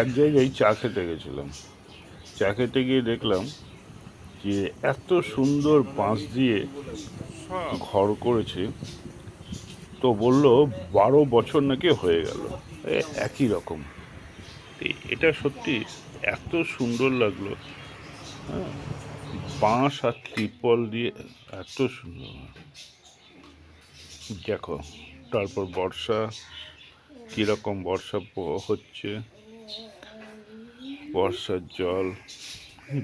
এক জায়গায় চা খেতে গেছিলাম। চা খেতে গিয়ে দেখলাম যে এত সুন্দর বাঁশ দিয়ে ঘর করেছে, তো বলল বারো বছর নাকি হয়ে গেল। একই রকম। এটা সত্যি এত সুন্দর লাগল। হ্যাঁ বাঁশ আর ত্রিপল দিয়ে এত সুন্দর। দেখো, তারপর বর্ষা, কীরকম বর্ষা হচ্ছে। বর্ষার জল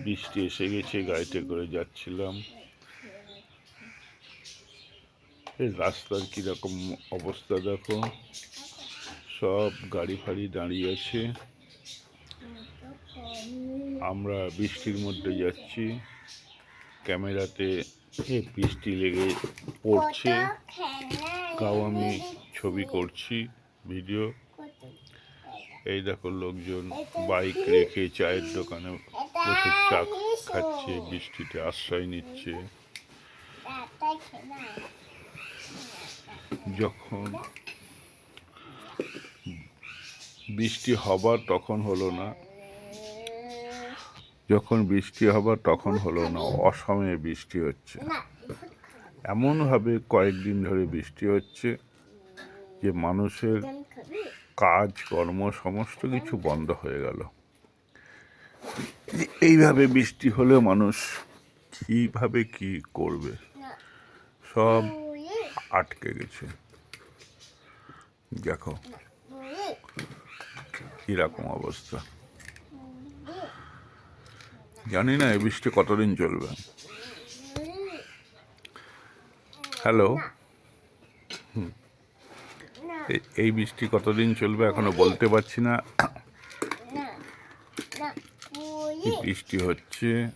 বৃষ্টি এসে গেছে গাড়িতে করে যাচ্ছিলাম। এই রাস্তার কীরকম অবস্থা দেখো। সব গাড়ি ফাড়ি দাঁড়িয়ে আছে। আমরা বৃষ্টির মধ্যে যাচ্ছি। ক্যামেরাতে বৃষ্টি লেগে পড়ছে। তাও আমি ছবি করছি ভিডিও। এই দেখো লোকজন বাইক রেখে চায়ের দোকানে বসে চা খাচ্ছে বৃষ্টিতে আশ্রয় নিচ্ছে। যখন বৃষ্টি হবার তখন হলো না। যখন বৃষ্টি হবার তখন হলো না অসময়ে বৃষ্টি হচ্ছে। এমনভাবে কয়েকদিন ধরে বৃষ্টি হচ্ছে যে মানুষের কাজ, কর্ম, সমস্ত কিছু বন্ধ হয়ে গেল। এইভাবে বৃষ্টি হলে মানুষ কীভাবে কি করবে? সব আটকে গেছে। দেখো, কীরকম অবস্থা। জানি না, এই বৃষ্টি কতদিন চলবে? হ্যালো? এ- এই বৃষ্টি কতদিন চলবে এখনও বলতে পারছি না। বৃষ্টি হচ্ছে?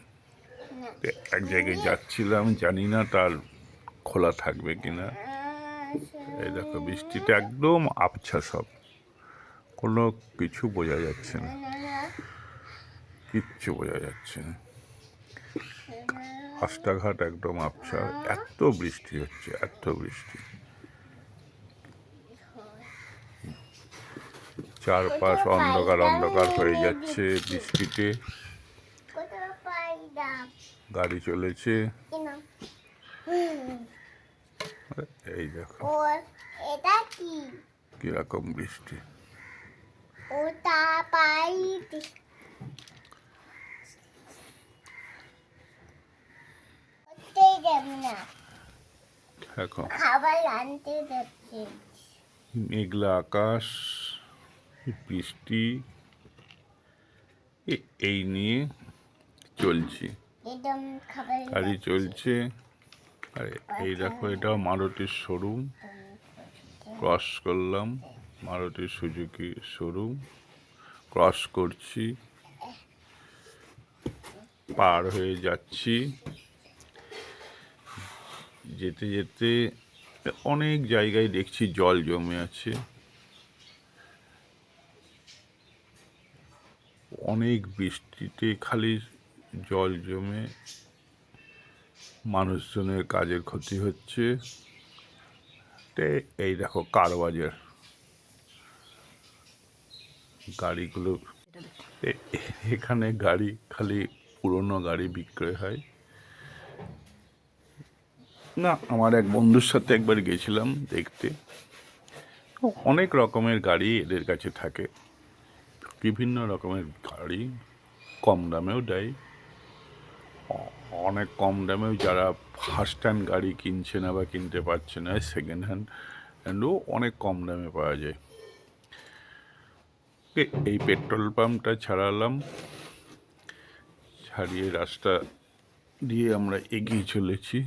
এক জায়গায় যাচ্ছিলাম, জানি না তার খোলা থাকবে কিনা। এই দেখো বৃষ্টিটা একদম আবছা সব। কোনো কিছু বোঝা যাচ্ছে না। কিচ্ছু বোঝা যাচ্ছে না। রাস্তাঘাট একদম আবছা। এত বৃষ্টি হচ্ছে, এত বৃষ্টি। চারপাশ অন্ধকার অন্ধকার হয়ে যাচ্ছে বৃষ্টিতে। গাড়ি চলেছে। এই দেখো। কীরকম বৃষ্টি। খাবার আনতে যাচ্ছি মেঘলা আকাশ। বৃষ্টি? এই নিয়ে চলছি। গাড়ি চলছে। আর এই দেখো এটা মারুতির শোরুম ক্রস করলাম মারুতি সুজুকি শোরুম ক্রস করছি। পার হয়ে যাচ্ছি। যেতে যেতে অনেক জায়গায় দেখছি জল জমে আছে। অনেক বৃষ্টিতে খালি জল জমে মানুষজনের কাজের ক্ষতি হচ্ছে। এই দেখো কারবাজার গাড়িগুলো। এখানে গাড়ি খালি পুরনো গাড়ি বিক্রয় হয়। না, আমার এক বন্ধুর সাথে একবার গেছিলাম দেখতে। অনেক রকমের গাড়ি এদের কাছে থাকে। বিভিন্ন রকমের গাড়ি, কম দামেও দেয়। অনেক কম দামেও যারা ফার্স্ট হ্যান্ড গাড়ি কিনছে না বা কিনতে পারছে না সেকেন্ড হ্যান্ড হ্যান্ডও অনেক কম দামে পাওয়া যায়। এই পেট্রোল পাম্পটা ছাড়ালাম। ছাড়িয়ে রাস্তা দিয়ে আমরা এগিয়ে চলেছি।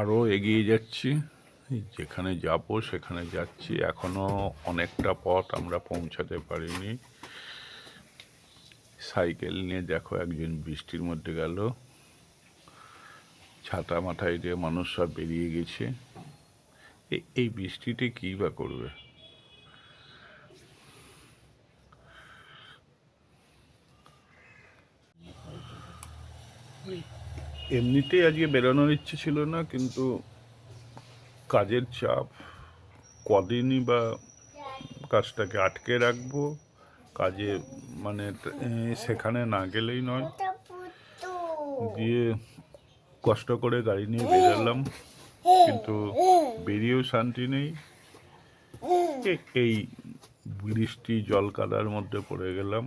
আরও এগিয়ে যাচ্ছি। যেখানে যাব সেখানে যাচ্ছি। এখনও অনেকটা পথ আমরা পৌঁছাতে পারিনি। সাইকেল নিয়ে দেখো একজন বৃষ্টির মধ্যে গেল। ছাতা মাথায় দিয়ে মানুষ সব বেরিয়ে গেছে। এই বৃষ্টিতে কী বা করবে? এমনিতেই আজকে বেরোনোর ইচ্ছে ছিল না কিন্তু কাজের চাপ, কদিনই বা কাজটাকে আটকে রাখব, কাজে মানে সেখানে না গেলেই নয়। দিয়ে কষ্ট করে গাড়ি নিয়ে বেরোলাম, কিন্তু বেরিয়েও শান্তি নেই। এই বৃষ্টি, জল কাদার মধ্যে পড়ে গেলাম।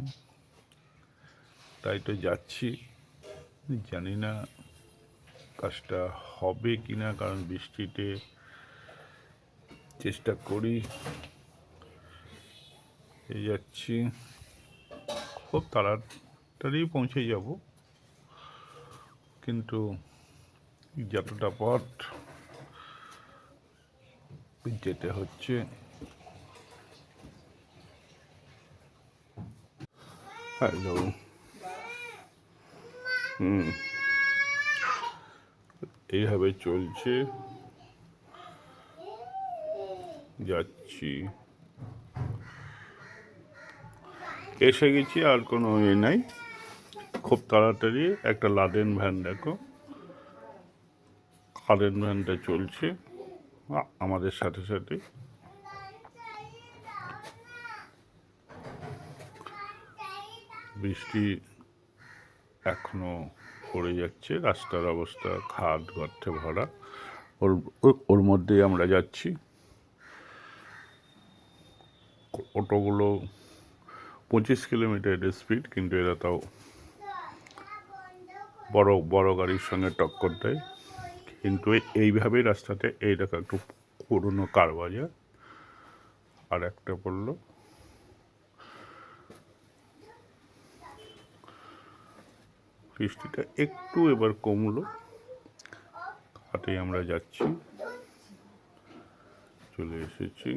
তাই তো যাচ্ছি। জানি না কাজটা হবে কি না কারণ বৃষ্টিতে চেষ্টা করি। যাচ্ছি। খুব তাড়াতাড়ি পৌঁছে যাব। কিন্তু যতটা পথ যেতে হচ্ছে। Hello hmm. এইভাবে চলছে। যাচ্ছি। এসে গেছি, আর কোনো ইয়ে নাই। খুব তাড়াতাড়ি একটা লাদেন ভ্যান দেখো। লাদেন ভ্যানটা চলছে। আমাদের সাথে সাথে। বৃষ্টি এখনও পড়ে যাচ্ছে, রাস্তার অবস্থা, খাদ গর্তে ভরা। ওর- ওর মধ্যেই আমরা যাচ্ছি। অটোগুলো পঁচিশ কিলোমিটার স্পিড কিন্তু এরা তাও বড় বড় গাড়ির সঙ্গে টক্কর দেয়। কিন্তু এইভাবেই রাস্তাতে এই দেখো একটু পুরনো কার বাজার। আর একটা পড়ল বৃষ্টিটা একটু এবার কমলো। হাটে আমরা যাচ্ছি। চলে এসেছি।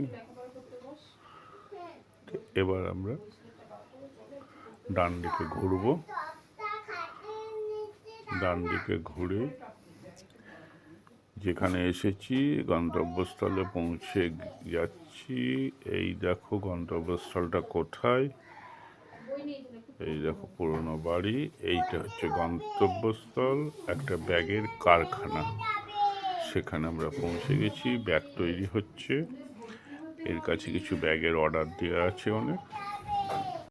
এবার আমরা ডান দিকে ঘুরবো। ডান দিকে ঘুরে যেখানে এসেছি, গন্তব্যস্থলে পৌঁছে যাচ্ছি। এই দেখো গন্তব্যস্থলটা কোথায়? এই দেখো পুরনো বাড়ি, এইটা হচ্ছে গন্তব্যস্থল, একটা ব্যাগের কারখানা। সেখানে আমরা পৌঁছে গেছি, ব্যাগ তৈরি হচ্ছে। এর কাছে কিছু ব্যাগের অর্ডার দেওয়া আছে অনেক।